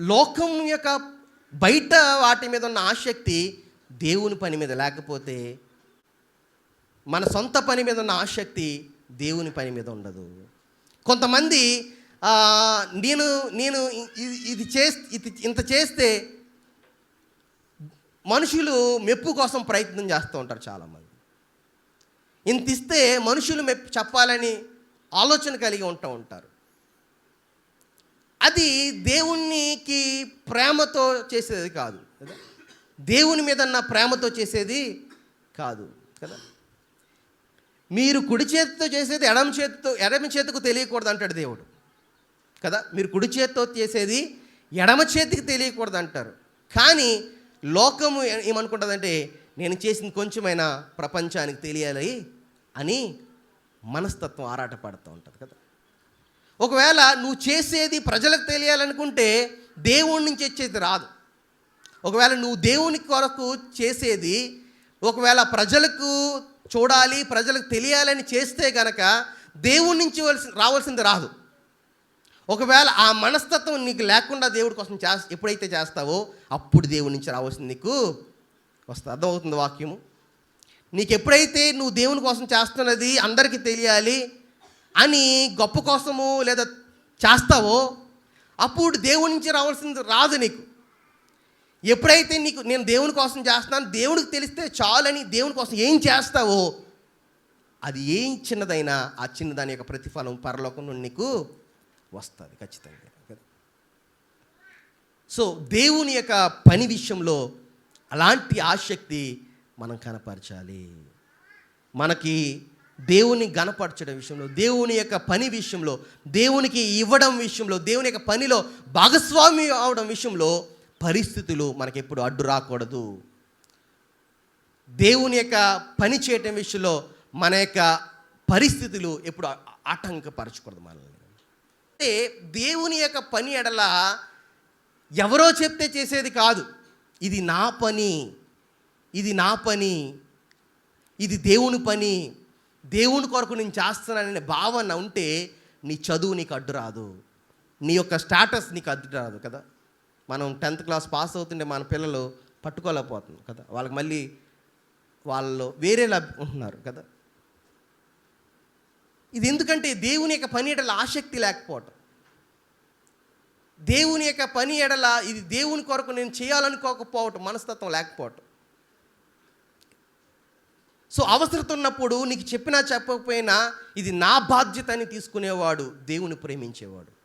లోకం యొక్క బయట వాటి మీద ఉన్న ఆసక్తి దేవుని పని మీద లేకపోతే మన సొంత పని మీద ఉన్న ఆసక్తి దేవుని పని మీద ఉండదు. కొంతమంది నేను నేను ఇది ఇది చేస్తే ఇది ఇంత చేస్తే మనుషులు మెప్పు కోసం ప్రయత్నం చేస్తూ ఉంటారు చాలామంది. ఇంత ఇస్తే మనుషులు మెప్పు చెప్పాలని ఆలోచన కలిగి ఉంటూ ఉంటారు. అది దేవునికి ప్రేమతో చేసేది కాదు కదా? దేవుని మీద నా ప్రేమతో చేసేది కాదు కదా? మీరు కుడి చేతితో చేసేది ఎడమ చేతితో ఎడమ చేతికి తెలియకూడదు అంటాడు దేవుడు కదా? మీరు కుడి చేతితో చేసేది ఎడమ చేతికి తెలియకూడదు అంటారు. కానీ లోకము ఏమనుకుంటుందంటే నేను చేసింది కొంచెమైనా ప్రపంచానికి తెలియాలి అని మనస్తత్వం ఆరాటపడుతూ ఉంటుంది కదా? ఒకవేళ నువ్వు చేసేది ప్రజలకు తెలియాలనుకుంటే దేవుడి నుంచి వచ్చేది రాదు. ఒకవేళ నువ్వు దేవుని కొరకు చేసేది ఒకవేళ ప్రజలకు చూడాలి ప్రజలకు తెలియాలని చేస్తే గనక దేవుడి నుంచి రావాల్సింది రాదు. ఒకవేళ ఆ మనస్తత్వం నీకు లేకుండా దేవుడి కోసం చే ఎప్పుడైతే చేస్తావో అప్పుడు దేవుడి నుంచి రావాల్సింది నీకు వస్తుంది. అర్థమవుతుంది వాక్యము? నీకు ఎప్పుడైతే నువ్వు దేవుని కోసం చేస్తున్నది అందరికీ తెలియాలి అని గొప్ప కోసము లేదా చేస్తావో అప్పుడు దేవుడి నుంచి రావాల్సింది రాదు నీకు. ఎప్పుడైతే నీకు నేను దేవుని కోసం చేస్తున్నాను దేవుడికి తెలిస్తే చాలని దేవుని కోసం ఏం చేస్తావో అది ఏం చిన్నదైనా ఆ చిన్నదాని యొక్క ప్రతిఫలం పరలోకం నుండి నీకు వస్తుంది ఖచ్చితంగా. సో దేవుని యొక్క పని విషయంలో అలాంటి ఆసక్తి మనం కనపరచాలి. మనకి దేవుని గనపరచడం విషయంలో దేవుని యొక్క పని విషయంలో దేవునికి ఇవ్వడం విషయంలో దేవుని యొక్క పనిలో భాగస్వామి అవడం విషయంలో పరిస్థితులు మనకి ఎప్పుడు అడ్డు రాకూడదు. దేవుని యొక్క పని చేయటం విషయంలో మన యొక్క పరిస్థితులు ఎప్పుడు ఆటంకపరచకూడదు మనల్ని. అంటే దేవుని యొక్క పని ఎడల ఎవరో చెప్తే చేసేది కాదు. ఇది నా పని ఇది నా పని ఇది దేవుని పని దేవుని కొరకు నేను చేస్తున్నాననే భావన ఉంటే నీ చదువు నీకు అడ్డు రాదు. నీ యొక్క స్టాటస్ నీకు అడ్డు రాదు కదా. మనం టెన్త్ క్లాస్ పాస్ అవుతుంటే మన పిల్లలు పట్టుకోలేకపోతుంది కదా. వాళ్ళకి మళ్ళీ వాళ్ళు వేరేలా ఉంటున్నారు కదా. ఇది ఎందుకంటే దేవుని యొక్క పని ఎడల ఆసక్తి లేకపోవటం. దేవుని యొక్క పని ఎడల ఇది దేవుని కొరకు నేను చేయాలనుకోకపోవటం మనస్తత్వం లేకపోవటం. సో అవసరత ఉన్నప్పుడు నీకు చెప్పినా చెప్పకపోయినా ఇది నా బాధ్యత అని తీసుకునేవాడు దేవుని ప్రేమించేవాడు.